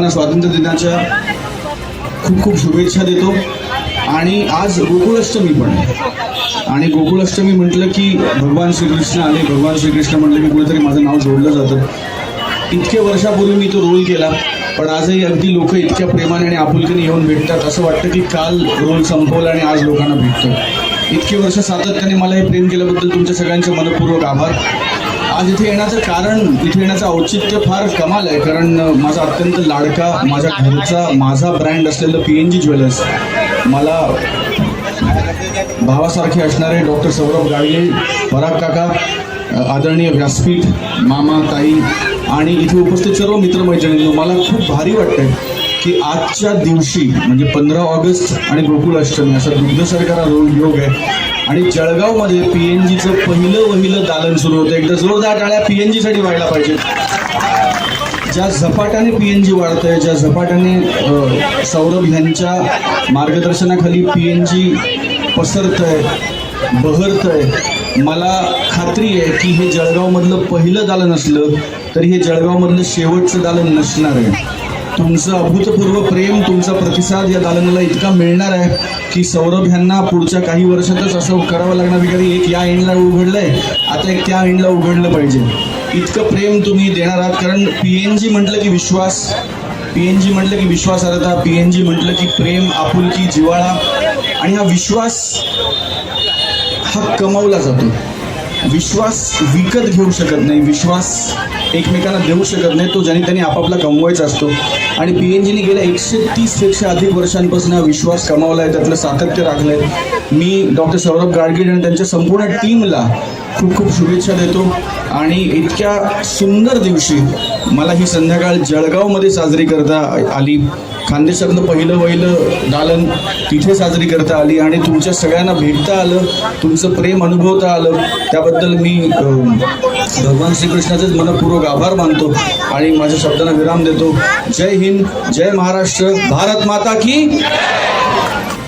सर्वांना स्वातंत्र्य दिनाच्या खूप खूप शुभेच्छा देतो. आणि आज गोकुळाष्टमी पण आहे. आणि गोकुळाष्टमी म्हटलं की भगवान श्रीकृष्ण आले. भगवान श्रीकृष्ण म्हटलं की कुठेतरी माझं नाव जोडलं जातं. इतक्या वर्षापूर्वी मी तो रोल केला पण आजही अगदी लोक इतक्या प्रेमाने आणि आपुलकीने येऊन भेटतात. असं वाटतं की काल रोल संपवला आणि आज लोकांना भेटतो इतकी वर्ष सातत्याने मला हे प्रेम केल्याबद्दल तुमच्या सगळ्यांचे मनपूर्वक आभार. आज इथे येण्याचं कारण इथे येण्याचं औचित्य फार कमाल आहे कारण माझा अत्यंत लाडका माझ्या घरचा माझा ब्रँड असलेलं पी एन जी ज्वेलर्स मला भावासारखे असणारे डॉक्टर सौरभ गाडगे पराग काका आदरणीय व्यासपीठ मामा ताई आणि इथे उपस्थित सर्व मित्रमैत्रिणी मला खूप भारी वाटतंय. की आजच्या दिवशी म्हणजे पंधरा ऑगस्ट आणि गोकुळाष्टमी असा दुग्ध रोग योग आहे. आणि जळगावमध्ये पी एन जीचं पहिलं वहिलं दालन सुरू होतं. एकदा जोरदार टाळ्या पी एन जीसाठी व्हायला पाहिजे ज्या झपाट्याने पी एन जी वाढतंय ज्या झपाट्याने सौरभ ह्यांच्या मार्गदर्शनाखाली पी एन जी पसरतंय बहरतंय मला खात्री आहे की हे जळगावमधलं पहिलं दालन असलं तरी हे जळगावमधलं शेवटचं दालन नसणार आहे. तुमचं अभूतपूर्व प्रेम तुमचा प्रतिसाद या दालनाला इतका मिळणार आहे की सौरभ ह्यांना पुढच्या काही वर्षातच असं करावं लागणार. की एक या एंडला उघडलंय. आता एक त्या एंडला उघडलं पाहिजे. इतकं प्रेम तुम्ही देणार आहात. कारण पी एन जी म्हटलं की विश्वास. पी एन जी म्हटलं की विश्वासार्हता. पी एन जी म्हटलं की प्रेम आपुलकी जिव्हाळा. आणि हा विश्वास हा कमावला जातो. विश्वास विकत घेऊ शकत नाही विश्वास एकमेकांना देऊ शकत नाही तो ज्याने त्यांनी आपापला कमवायचा असतो. आणि पी एन जीने गेल्या एकशे तीसपेक्षा अधिक वर्षांपासून हा विश्वास कमावला आहे त्यातलं सातत्य राखलं आहे मी डॉक्टर सौरभ गाडगीळ आणि त्यांच्या संपूर्ण टीमला खूप खूप शुभेच्छा देतो. आणि इतक्या सुंदर दिवशी मला ही संध्याकाळ जळगावमध्ये साजरी करता आली. खानदेशातलं पहिलं पहिलं दालन तिथे साजरी करता आली आणि तुमच्या सगळ्यांना भेटता आलं तुमचं प्रेम अनुभवता आलं. त्याबद्दल मी भगवान श्रीकृष्णाचेच मनपूर्वक आभार मानतो आणि माझ्या शब्दांना विराम देतो. जय हिंद जय महाराष्ट्र भारत माता की